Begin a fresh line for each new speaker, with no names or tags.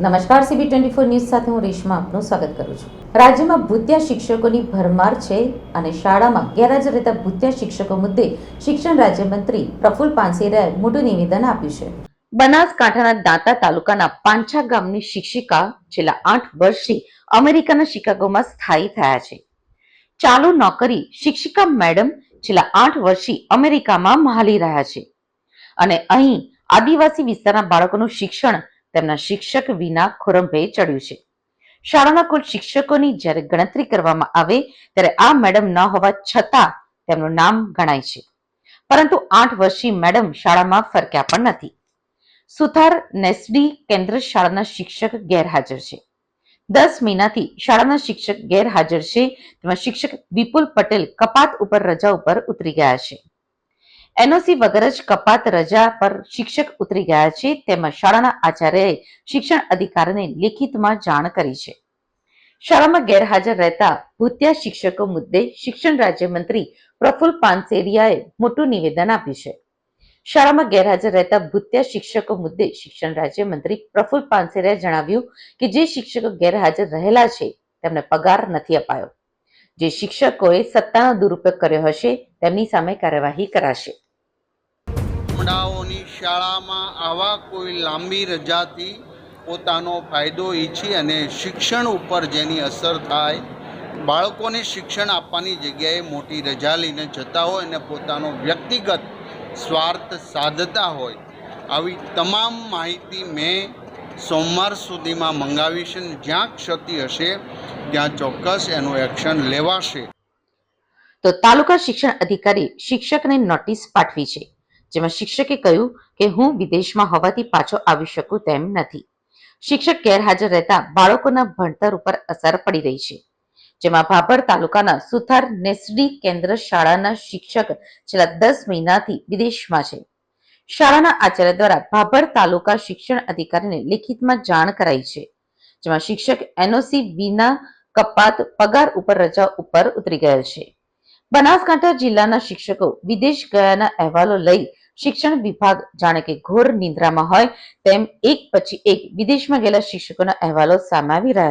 નમસ્કાર CB twenty four news સાથે હું રેશમા આપનું સ્વાગત કરું છું. રાજ્યમાં ભૂતિયા શિક્ષકોની ભરમાર છે અને શાળામાં ગેરહાજર રહેતા ભૂતિયા શિક્ષકો મુદ્દે શિક્ષણ રાજ્યમંત્રી પ્રફુલ પાનસેરિયાએ મોટું નિવેદન આપ્યું છે. બનાસકાંઠાના દાંતા તાલુકાના પાંછા ગામની શિક્ષિકા છેલ્લા આઠ વર્ષથી અમેરિકાના શિકાગોમાં સ્થાયી થયા છે. ચાલુ નોકરી શિક્ષિકા મેડમ છેલ્લા આઠ વર્ષથી અમેરિકામાં મહાલી રહ્યા છે. અને અહીં આદિવાસી વિસ્તારના બાળકોનું શિક્ષણ તેમના શિક્ષક વિના ખોરંભે ચડ્યું છે. શાળાના કુલ શિક્ષકોની જ્યારે ગણતરી કરવામાં આવે, ત્યારે આ મેડમ ન હોવા છતાં તેમનું નામ ગણાય છે. પરંતુ આઠ વર્ષથી મેડમ શાળામાં ફરક્યા પણ નથી. સુથાર નેસડી કેન્દ્ર શાળાના શિક્ષક ગેરહાજર છે. દસ મહિનાથી શાળાના શિક્ષક ગેરહાજર છે. તેમાં શિક્ષક વિપુલ પટેલ કપાત ઉપર રજા ઉપર ઉતરી ગયા છે. એનઓસી વગર જ કપાત રજા પર શિક્ષક ઉતરી ગયા છે. તેમાં શાળાના આચાર્યએ શિક્ષણ અધિકારીને લેખિતમાં જાણ કરી છે. શાળામાં ગેરહાજર રહેતા ભૂતિયા શિક્ષકો મુદ્દે શિક્ષણ રાજ્યમંત્રી પ્રફુલ પાનસેરિયાએ મોટું નિવેદન આપ્યું છે. શાળામાં ગેરહાજર રહેતા ભૂત્યા શિક્ષકો મુદ્દે શિક્ષણ રાજ્યમંત્રી પ્રફુલ પાનસેરિયાએ જણાવ્યું કે જે શિક્ષકો ગેરહાજર રહેલા છે, તેમને પગાર નથી અપાયો. જે શિક્ષકોએ સત્તાનો દુરુપયોગ કર્યો હશે, તેમની સામે કાર્યવાહી કરાશે.
ગામડાઓની શાળામાં આવા કોઈ લાંબી રજાથી પોતાનો ફાયદો ઈચ્છી અને શિક્ષણ ઉપર જેની અસર થાય, બાળકોને શિક્ષણ આપવાની જગ્યાએ મોટી રજા લઈને જતા હોય અને પોતાનો વ્યક્તિગત સ્વાર્થ સાધતા હોય, આવી તમામ માહિતી મેં સોમવાર સુધીમાં મંગાવીશું જ્યાં ક્ષતિ હશે, ત્યાં ચોક્કસ એનું એક્શન લેવાશે.
તો તાલુકા શિક્ષણ અધિકારી શિક્ષકને નોટિસ પાઠવી છે, જેમાં શિક્ષકે કહ્યું કે હું વિદેશમાં હોવાથી પાછો આવી શકું તેમ નથી. શિક્ષક ગેરહાજર રહેતા બાળકોના ભણતર ઉપર અસર પડી રહી છે, જેમાં ભાભર તાલુકાના સુથાર નેસડી કેન્દ્ર શાળાના શિક્ષક છેલ્લા દસ મહિનાથી વિદેશમાં છે. શાળાના આચાર્ય દ્વારા ભાભર તાલુકા શિક્ષણ અધિકારીને લેખિતમાં જાણ કરાઈ છે, જેમાં શિક્ષક એનઓસી વિના કપાત પગાર ઉપર રજા ઉપર ઉતરી ગયેલ છે. બનાસકાંઠા જિલ્લાના શિક્ષકો વિદેશ ગયાના અહેવાલો લઈ શિક્ષણ વિભાગ જાણે કે ઘોર નિંદ્રામાં હોય તેમ એક પછી એક વિદેશમાં ગયેલા શિક્ષકોના અહેવાલો સામે આવી રહ્યા